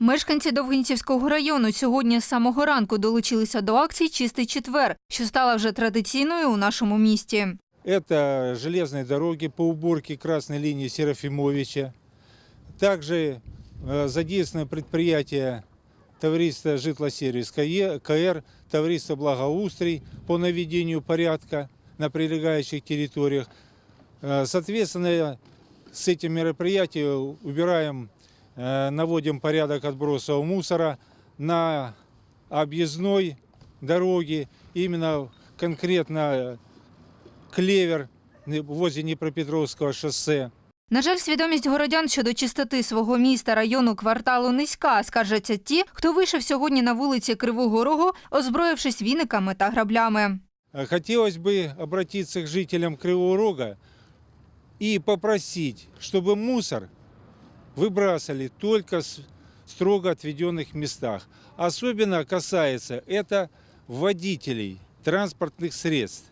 Мешканці Довгинцівського району сьогодні з самого ранку долучилися до акції Чистий четвер, що стала вже традиційною у нашому місті. Это железные дороги по уборке красной линии Серафимовича. Также э, задействовано предприятие товариства «Житлосервис КЕ- КР», товариство «Благоустрий» по наведению порядка на прилегающих территориях. Э, Соответственно, с этим мероприятием убираем, э, наводим порядок отбросов мусора на объездной дороге, именно конкретно Клевер возле Днепропетровского шоссе. На жаль, свідомість городян щодо чистоти свого міста, району, кварталу низька, скаржаться ті, хто вийшов сьогодні на вулиці Кривого Рогу, озброївшись віниками та граблями. А Хотелось бы обратиться к жителям Кривого Рога и попросить, чтобы мусор выбрасывали только в строго отведенных местах. Особенно касается это водителей транспортных средств.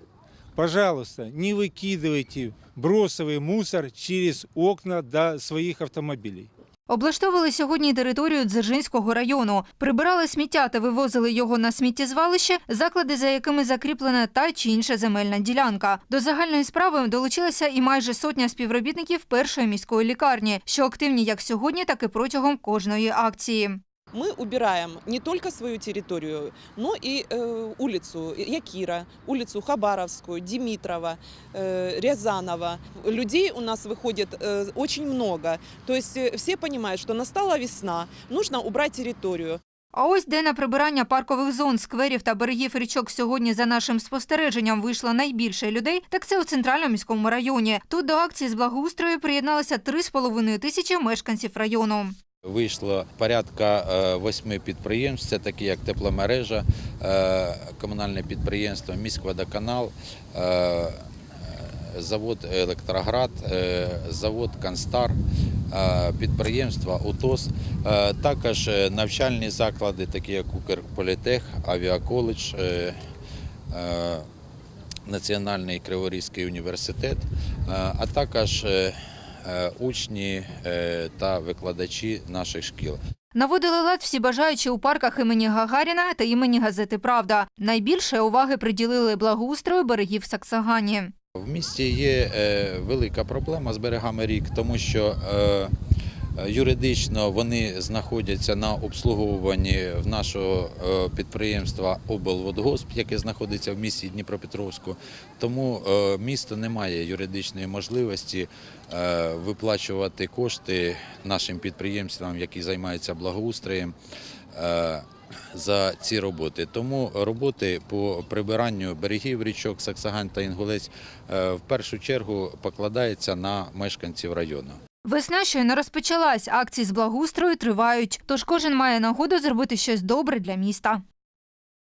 Пожалуйста, не выкидывайте бросовый мусор через окна до своих автомобилей. Облаштовували сьогодні територію Дзержинського району, прибирали сміття та вивозили його на сміттєзвалище, заклади, за якими закріплена та чи інша земельна ділянка. До загальної справи долучилася і майже сотня співробітників першої міської лікарні, що активні як сьогодні, так і протягом кожної акції. Мы убираем не только свою территорию, но и э, улицу Якира, улицу Хабаровскую, Димитрова, э, Рязанова. Людей у нас выходит э, очень много. То есть э, все понимают, что настала весна, нужно убрать территорию. А ось де на прибирання паркових зон, скверів та берегів річок сьогодні за нашим спостереженням вийшло найбільше людей, так це у центральному міському районі. Тут до акції з благоустрою приєдналися 3,5 тисячі мешканців району. Вийшло порядка е, восьми підприємств, це такі як тепломережа, е, комунальне підприємство, міськводоканал, е, завод Електроград, завод Канстар, підприємства УТОС, також навчальні заклади, такі як Укрполітех, Авіаколедж, Національний Криворізький університет, а також учні е, та викладачі наших шкіл. Наводили лад всі бажаючі у парках імені Гагаріна та імені газети Правда. Найбільше уваги приділили благоустрою берегів Саксагані. В місті є е, велика проблема з берегами рік, тому що е, юридично вони знаходяться на обслуговуванні в нашого е, підприємства облводгосп, яке знаходиться в місті Дніпропетровську. Тому е, місто не має юридичної можливості е, виплачувати кошти нашим підприємствам, які займаються благоустроєм. е, за ці роботи. Тому роботи по прибиранню берегів річок Саксагань та Інгулець е, в першу чергу покладається на мешканців району. Весна щойно розпочалась, акції з благоустрою тривають, тож кожен має нагоду зробити щось добре для міста.